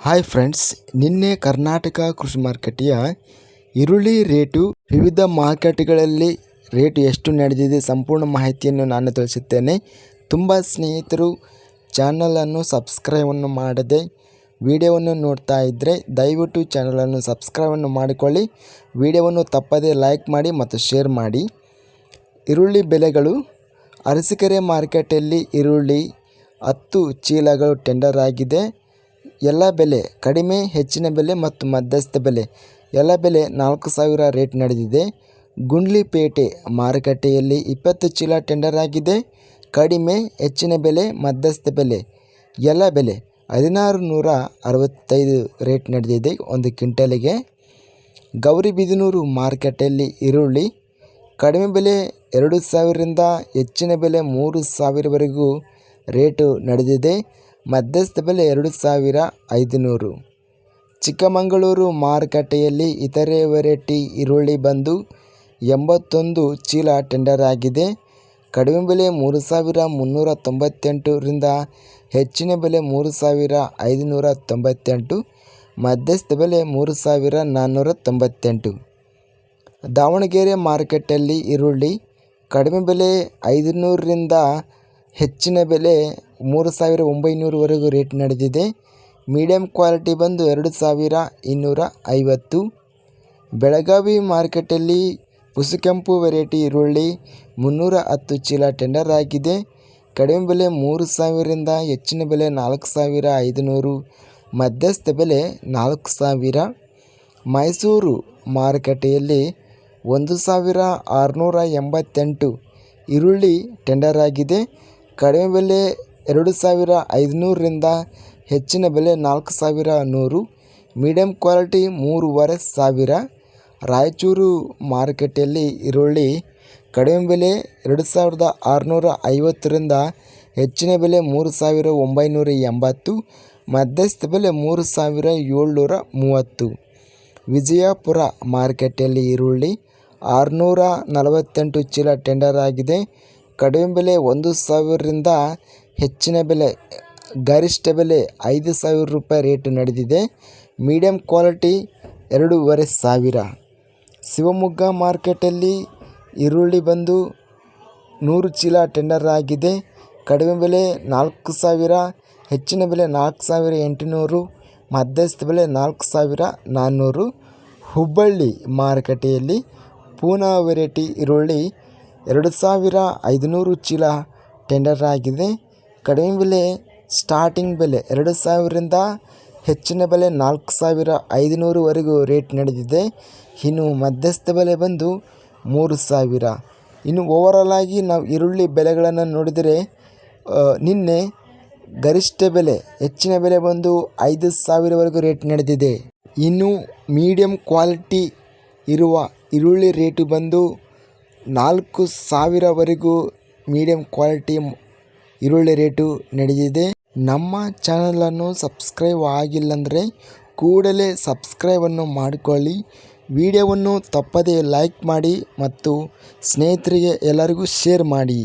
Hi friends ನಿನ್ನೆ ಕರ್ನಾಟಕ ಕೃಷಿ ಮಾರುಕಟ್ಟೆಯ ಈರುಳ್ಳಿ ರೇಟು ವಿವಿಧ ಮಾರ್ಕೆಟ್ಗಳಲ್ಲಿ ರೇಟು ಎಷ್ಟು ನಡೆದಿದೆ ಸಂಪೂರ್ಣ ಮಾಹಿತಿಯನ್ನು ನಾನು ತಿಳಿಸುತ್ತೇನೆ. ತುಂಬ ಸ್ನೇಹಿತರು ಚಾನಲನ್ನು ಸಬ್ಸ್ಕ್ರೈಬನ್ನು ಮಾಡದೆ ವಿಡಿಯೋವನ್ನು ನೋಡ್ತಾ ಇದ್ದರೆ ದಯವಿಟ್ಟು ಚಾನಲನ್ನು ಸಬ್ಸ್ಕ್ರೈಬನ್ನು ಮಾಡಿಕೊಳ್ಳಿ. ವಿಡಿಯೋವನ್ನು ತಪ್ಪದೇ ಲೈಕ್ ಮಾಡಿ ಮತ್ತು ಶೇರ್ ಮಾಡಿ. ಈರುಳ್ಳಿ ಬೆಲೆಗಳು, ಅರಸಿಕೆರೆ ಮಾರ್ಕೆಟಲ್ಲಿ ಈರುಳ್ಳಿ ಹತ್ತು ಚೀಲಗಳು ಟೆಂಡರ್ ಆಗಿದೆ. ಎಲ್ಲ ಬೆಲೆ, ಕಡಿಮೆ, ಹೆಚ್ಚಿನ ಬೆಲೆ ಮತ್ತು ಮಧ್ಯಸ್ಥ ಬೆಲೆ. ಎಲ್ಲ ಬೆಲೆ ನಾಲ್ಕು ಸಾವಿರ ರೇಟ್ ನಡೆದಿದೆ. ಗುಂಡ್ಲಿಪೇಟೆ ಮಾರುಕಟ್ಟೆಯಲ್ಲಿ ಇಪ್ಪತ್ತು ಚೀಲ ಟೆಂಡರ್ ಆಗಿದೆ. ಕಡಿಮೆ, ಹೆಚ್ಚಿನ ಬೆಲೆ, ಮಧ್ಯಸ್ಥ ಬೆಲೆ. ಎಲ್ಲ ಬೆಲೆ ಹದಿನಾರು ನೂರ ಅರವತ್ತೈದು ರೇಟ್ ನಡೆದಿದೆ ಒಂದು ಕ್ವಿಂಟಲಿಗೆ. ಗೌರಿಬಿದನೂರು ಮಾರುಕಟ್ಟೆಯಲ್ಲಿ ಈರುಳ್ಳಿ. ಕಡಿಮೆ ಬೆಲೆ ಎರಡು ಸಾವಿರದಿಂದ ಹೆಚ್ಚಿನ ಬೆಲೆ ಮೂರು ಸಾವಿರವರೆಗೂ ರೇಟು ನಡೆದಿದೆ. ಮಧ್ಯಸ್ಥ ಬೆಲೆ ಎರಡು ಸಾವಿರ ಐದುನೂರು. ಚಿಕ್ಕಮಗಳೂರು ಮಾರುಕಟ್ಟೆಯಲ್ಲಿ ಇತರೆ ವೆರೈಟಿ ಈರುಳ್ಳಿ ಬಂದು ಎಂಬತ್ತೊಂದು ಚೀಲ ಟೆಂಡರ್ ಆಗಿದೆ. ಕಡಿಮೆ ಬೆಲೆ ಮೂರು ಸಾವಿರ ಮುನ್ನೂರ ತೊಂಬತ್ತೆಂಟರಿಂದ ಹೆಚ್ಚಿನ ಬೆಲೆ ಮೂರು ಸಾವಿರ ಐದುನೂರ ತೊಂಬತ್ತೆಂಟು, ಮಧ್ಯಸ್ಥ ಬೆಲೆ ಮೂರು ಸಾವಿರ ನಾನ್ನೂರ ತೊಂಬತ್ತೆಂಟು. ದಾವಣಗೆರೆ ಮಾರುಕಟ್ಟೆಯಲ್ಲಿ ಈರುಳ್ಳಿ ಕಡಿಮೆ ಬೆಲೆ ಐದುನೂರರಿಂದ ಹೆಚ್ಚಿನ ಬೆಲೆ ಮೂರು ಸಾವಿರ ಒಂಬೈನೂರವರೆಗೂ ರೇಟ್ ನಡೆದಿದೆ. ಮೀಡಿಯಮ್ ಕ್ವಾಲಿಟಿ ಬಂದು ಎರಡು ಸಾವಿರ ಇನ್ನೂರ ಐವತ್ತು ಬೆಳಗಾವಿ ಮಾರ್ಕೆಟಲ್ಲಿ ಹುಸುಕೆಂಪು ವೆರೈಟಿ ಈರುಳ್ಳಿ ಮುನ್ನೂರ ಹತ್ತು ಚೀಲ ಟೆಂಡರ್ ಆಗಿದೆ. ಕಡಿಮೆ ಬೆಲೆ ಮೂರು ಸಾವಿರದಿಂದ ಹೆಚ್ಚಿನ ಬೆಲೆ ನಾಲ್ಕು ಸಾವಿರ ಐದುನೂರು. ಮಧ್ಯಸ್ಥ ಬೆಲೆ ನಾಲ್ಕು ಸಾವಿರ. ಮೈಸೂರು ಮಾರುಕಟ್ಟೆಯಲ್ಲಿ ಒಂದು ಸಾವಿರ ಆರುನೂರ ಎಂಬತ್ತೆಂಟು ಈರುಳ್ಳಿ ಟೆಂಡರ್ ಆಗಿದೆ. ಕಡಿಮೆ ಬೆಲೆ ಎರಡು ಸಾವಿರ ಐದುನೂರರಿಂದ ಹೆಚ್ಚಿನ ಬೆಲೆ ನಾಲ್ಕು ಸಾವಿರ ನೂರು ಮೀಡಿಯಮ್ ಕ್ವಾಲಿಟಿ ಮೂರುವರೆ ಸಾವಿರ, ರಾಯಚೂರು ಮಾರುಕಟ್ಟೆಯಲ್ಲಿ ಈರುಳ್ಳಿ ಕಡಿಮೆ ಬೆಲೆ ಎರಡು ಸಾವಿರದ ಆರುನೂರ ಐವತ್ತರಿಂದ ಹೆಚ್ಚಿನ ಬೆಲೆ ಮೂರು ಸಾವಿರ ಒಂಬೈನೂರ ಎಂಬತ್ತು ಮಧ್ಯಸ್ಥ ಬೆಲೆ ಮೂರು ಸಾವಿರ ಏಳ್ನೂರ ಮೂವತ್ತು ವಿಜಯಪುರ ಮಾರುಕಟ್ಟೆಯಲ್ಲಿ ಈರುಳ್ಳಿ ಆರುನೂರ ನಲವತ್ತೆಂಟು ಚೀಲ ಟೆಂಡರ್ ಆಗಿದೆ. ಕಡಿಮೆ ಬೆಲೆ ಒಂದು ಸಾವಿರದಿಂದ ಹೆಚ್ಚಿನ ಬೆಲೆ, ಗರಿಷ್ಠ ಬೆಲೆ ಐದು ಸಾವಿರ ರೂಪಾಯಿ ರೇಟು ನಡೆದಿದೆ. ಮೀಡಿಯಮ್ ಕ್ವಾಲಿಟಿ ಎರಡೂವರೆ ಸಾವಿರ. ಶಿವಮೊಗ್ಗ ಮಾರ್ಕೆಟಲ್ಲಿ ಈರುಳ್ಳಿ ಬಂದು ನೂರು ಚೀಲ ಟೆಂಡರ್ ಆಗಿದೆ. ಕಡಿಮೆ ಬೆಲೆ ನಾಲ್ಕು ಸಾವಿರ, ಹೆಚ್ಚಿನ ಬೆಲೆ ನಾಲ್ಕು ಸಾವಿರ ಎಂಟುನೂರು, ಮಧ್ಯಸ್ಥ ಬೆಲೆ ನಾಲ್ಕು ಸಾವಿರ ನಾನ್ನೂರು. ಹುಬ್ಬಳ್ಳಿ ಮಾರುಕಟ್ಟೆಯಲ್ಲಿ ಪೂನಾ ವೆರೈಟಿ ಈರುಳ್ಳಿ ಎರಡು ಸಾವಿರ ಐದುನೂರು ಚೀಲ ಟೆಂಡರ್ ಆಗಿದೆ. ಕಡಿಮೆ ಬೆಲೆ ಸ್ಟಾರ್ಟಿಂಗ್ ಬೆಲೆ ಎರಡು ಸಾವಿರದಿಂದ ಹೆಚ್ಚಿನ ಬೆಲೆ ನಾಲ್ಕು ಸಾವಿರ ಐದುನೂರುವರೆಗೂ ರೇಟ್ ನಡೆದಿದೆ. ಇನ್ನು ಮಧ್ಯಸ್ಥ ಬೆಲೆ ಬಂದು ಮೂರು ಸಾವಿರ. ಇನ್ನು ಓವರಾಲ್ ಆಗಿ ನಾವು ಈರುಳ್ಳಿ ಬೆಲೆಗಳನ್ನು ನೋಡಿದರೆ ನಿನ್ನೆ ಗರಿಷ್ಠ ಬೆಲೆ, ಹೆಚ್ಚಿನ ಬೆಲೆ ಬಂದು ಐದು ಸಾವಿರವರೆಗೂ ರೇಟ್ ನಡೆದಿದೆ. ಇನ್ನು ಮೀಡಿಯಂ ಕ್ವಾಲಿಟಿ ಇರುವ ಈರುಳ್ಳಿ ರೇಟು ಬಂದು ನಾಲ್ಕು ಸಾವಿರವರೆಗೂ ಮೀಡಿಯಂ ಕ್ವಾಲಿಟಿ ಈರುಳ್ಳಿ ರೇಟು ನಡೆದಿದೆ. ನಮ್ಮ ಚಾನಲನ್ನು ಸಬ್ಸ್ಕ್ರೈಬ್ ಆಗಿಲ್ಲಂದರೆ ಕೂಡಲೇ ಸಬ್ಸ್ಕ್ರೈಬನ್ನು ಮಾಡಿಕೊಳ್ಳಿ. ವಿಡಿಯೋವನ್ನು ತಪ್ಪದೇ ಲೈಕ್ ಮಾಡಿ ಮತ್ತು ಸ್ನೇಹಿತರಿಗೆ ಎಲ್ಲರಿಗೂ ಶೇರ್ ಮಾಡಿ.